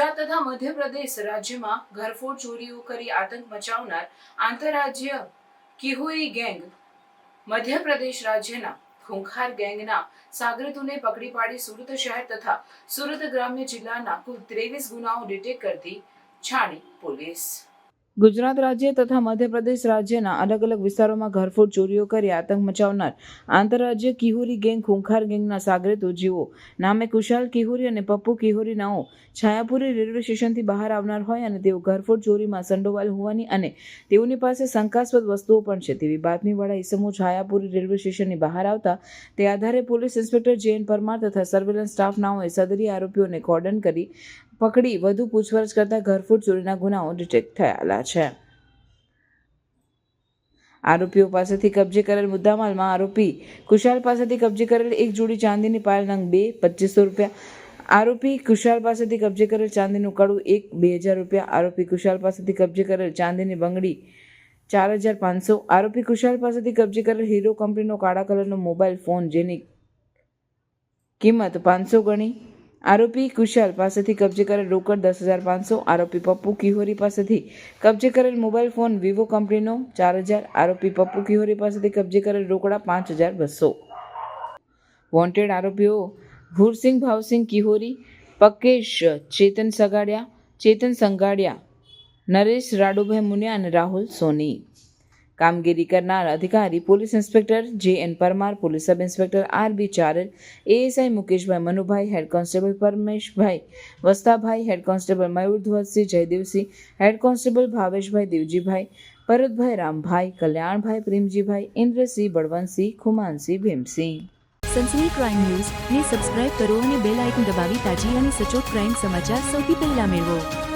ગુજરાત તથા મધ્યપ્રદેશ રાજ્યમાં ઘરફોડ ચોરીઓ કરી આતંક મચાવનાર આંતરરાજ્ય કિહોરી ગેંગ મધ્યપ્રદેશ રાજ્યના ખૂંખાર ગેંગના સાગરતુને પકડી પાડી સુરત શહેર તથા સુરત ગ્રામ્ય જિલ્લાના કુલ ત્રેવીસ ગુનાઓ ડિટેક્ટ કરતી છાણી પોલીસ. ગુજરાત રાજ્ય તથા મધ્યપ્રદેશ રાજ્યના અલગ અલગ વિસ્તારોમાં ઘરફોડ, ચોરીઓ કરી આતંક મચાવનાર આંતરરાજ્ય કિહોરી ગેંગ ખૂંખાર ગેંગના સાગરેતો જીવો નામે કુશાલ કિહોરી અને પપ્પુ કિહોરી નાઓ છાયાપુરી રેલવે સ્ટેશનથી બહાર આવનાર હોય અને તેઓ ઘરફોડ, ચોરીમાં સંડોવાયેલ હોવાની અને તેઓની પાસે શંકાસ્પદ વસ્તુઓ પણ છે. તેવી બાતમીવાળા ઈસમો છાયાપુરી રેલવે સ્ટેશનની બહાર આવતા તે આધારે police inspector J N Parmar તથા સર્વેલન્સ સ્ટાફ નાઓએ સદરી આરોપીઓને કોર્ડન કરી પકડી વધુ પૂછપરછ કરતા ઘરફૂટ ચોરીના ગુનાઓ ડિટેક્ટ થયેલા છે. આરોપીઓ પાસેથી કબજે કરેલ મુદ્દામાલમાં આરોપી કુશાલ પાસેથી કબજે કરેલ એક જોડી ચાંદીની પાયલ નંગ બે, પચીસો રૂપિયા. આરોપી કુશાલ પાસેથી કબજે કરેલ ચાંદીનું કડું એક, બે હજાર રૂપિયા. આરોપી કુશાલ પાસેથી કબજે કરેલ ચાંદીની બંગડી ચાર હજાર પાંચસો. આરોપી કુશાલ પાસેથી કબજે કરેલ હીરો કંપનીનો કાળા કલરનો મોબાઈલ ફોન જેની કિંમત પાંચસો ગણી. આરોપી કુશાલ પાસેથી કબજે કરેલ રોકડ દસ હજાર પાંચસો, આરોપી પપ્પુ કિહોરી પાસેથી કબજે કરેલ મોબાઈલ ફોન વિવો કંપનીનો ચાર હજાર, આરોપી પપ્પુ કિહોરી પાસેથી કબજે કરેલ રોકડા પાંચ હજાર બસો. વોન્ટેડ આરોપીઓ ભૂરસિંહ ભાવસિંહ કિહોરી, પકેશ, ચેતન સગાડિયા, ચેતન સંગાડિયા, નરેશ, રાડુભાઈ મુનિયા અને રાહુલ સોની. કામગીરી કરનાર અધિકારી, police inspector J N Parmar, police sub inspector R B Charal ASI Mukeshbhai Manubhai, head constable Parmeshbhai Vastabhai, head constable Mayur Dhwajsinh Jaydevsinh, head constable Bhaveshbhai Devjibhai, Bharatbhai Rambhai, Kalyanbhai Premjibhai, Indrasinh Balvantsinh, Khumansinh Bhimsinh. Sansani crime news, ને subscribe કરો અને bell icon દબાવી તાજી અને સચોટ crime સમાચાર સૌથી પહેલા મેળવો.